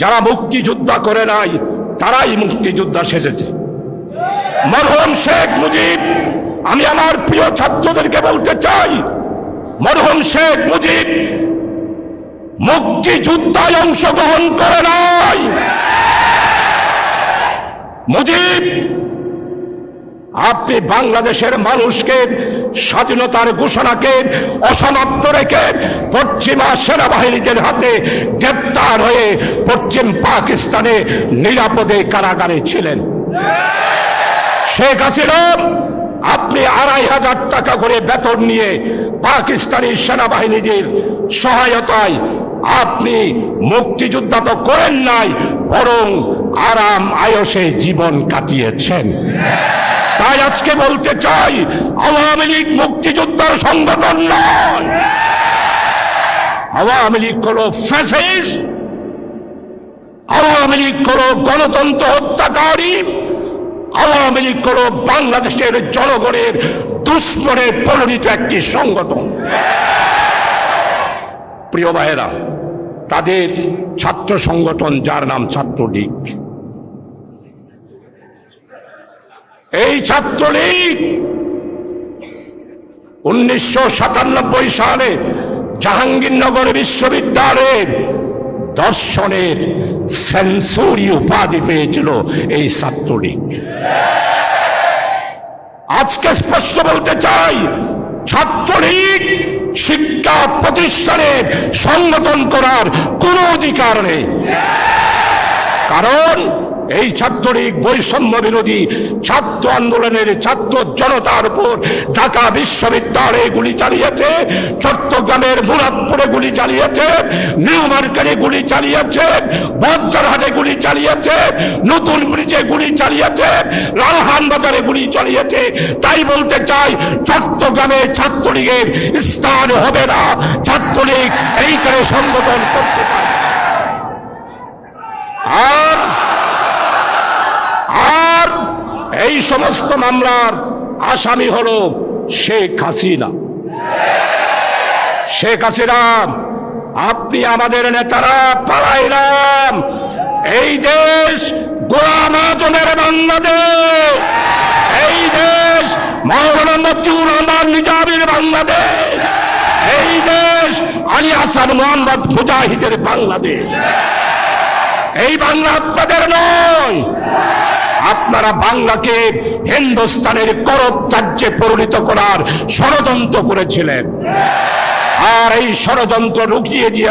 যারা মুক্তিযোদ্ধা করে নাই, তারাই মুক্তিযোদ্ধা সেজেছে। মরহম শেখ মুজিব, আমি আমার প্রিয় ছাত্রদেরকে বলতে চাই, মরহম শেখ মুজিব মুক্তিযোদ্ধায় অংশগ্রহণ করে নাই। মুজিব আপনি বাংলাদেশের মানুষকে, স্বাধীনতার ঘোষণাকে অসমাপ্ত রেখে পশ্চিমা সেনাবাহিনীদের হাতে গ্রেপ্তার হয়ে পশ্চিম পাকিস্তানে নিরাপদে কারাগারে ছিলেন। শেখ হাসিনা, আপনি আড়াই হাজার টাকা করে বেতন নিয়ে পাকিস্তানি সেনাবাহিনীদের সহায়তায় আপনি মুক্তিযোদ্ধা তো করেন নাই, বরং আরাম আয়সে জীবন কাটিয়েছেন। আজকে বলতে চাই, আওয়ামী লীগ মুক্তিযোদ্ধার সংগঠন নয়। আওয়ামী লীগ হলো ফ্যাসিস্ট আওয়ামী লীগ হলো গণতন্ত্র হত্যাকারী, আওয়ামী লীগ হলো বাংলাদেশের জনগণের দুশ্মনে পরিণত একটি সংগঠন। প্রিয় ভাইয়েরা, তাদের ছাত্র সংগঠন যার নাম ছাত্রলীগ। এই ছাত্রলীগ উনিশশো সাতানব্বই সালে জাহাঙ্গীরনগর বিশ্ববিদ্যালয়ের দর্শনের সেন্সুরি উপাধি পেয়েছিল এই ছাত্রলীগ। আজকে স্পষ্ট বলতে চাই, ছাত্রলীগ শিক্ষা প্রতিষ্ঠানে সংগঠন করার কোনো অধিকার নেই। কারণ এই ছাত্রলীগ বৈষম্য বিরোধী ছাত্র আন্দোলনের ছাত্র জনতার উপর ঢাকা বিশ্ববিদ্যালয়ে গুলি চালিয়েছে, চট্টগ্রামের মুরাদপুরে গুলি চালিয়েছে, নিউ মার্কেটে গুলি চালিয়েছে বজ্জারহাটে গুলি চালিয়েছে, নতুন ব্রিজে গুলি চালিয়েছে, লালহান বাজারে গুলি চালিয়েছে। তাই বলতে চাই, চট্টগ্রামে ছাত্রলীগের স্থান হবে না। ছাত্রলীগ এইখানে সংগঠন করতে পারে আর আর এই সমস্ত মামলার আসামি হলো শেখ হাসিনা। শেখ হাসিনা, আপনি আমাদের নেতারা পালাইলাম। এই দেশ গোলাম আজমের বাংলাদেশ। এই দেশ মৌলানা নিজামের বাংলাদেশ। এই দেশ আলী হাসান মোহাম্মদ মুজাহিদের বাংলাদেশ। এই বাংলা আপনাদের নয় আপনারা বাংলাকে হিন্দুস্তানের করত রাজ্যে পরিণত করার ষড়যন্ত্র করেছিলেন। আর এই ষড়যন্ত্র রুখিয়ে দিয়ে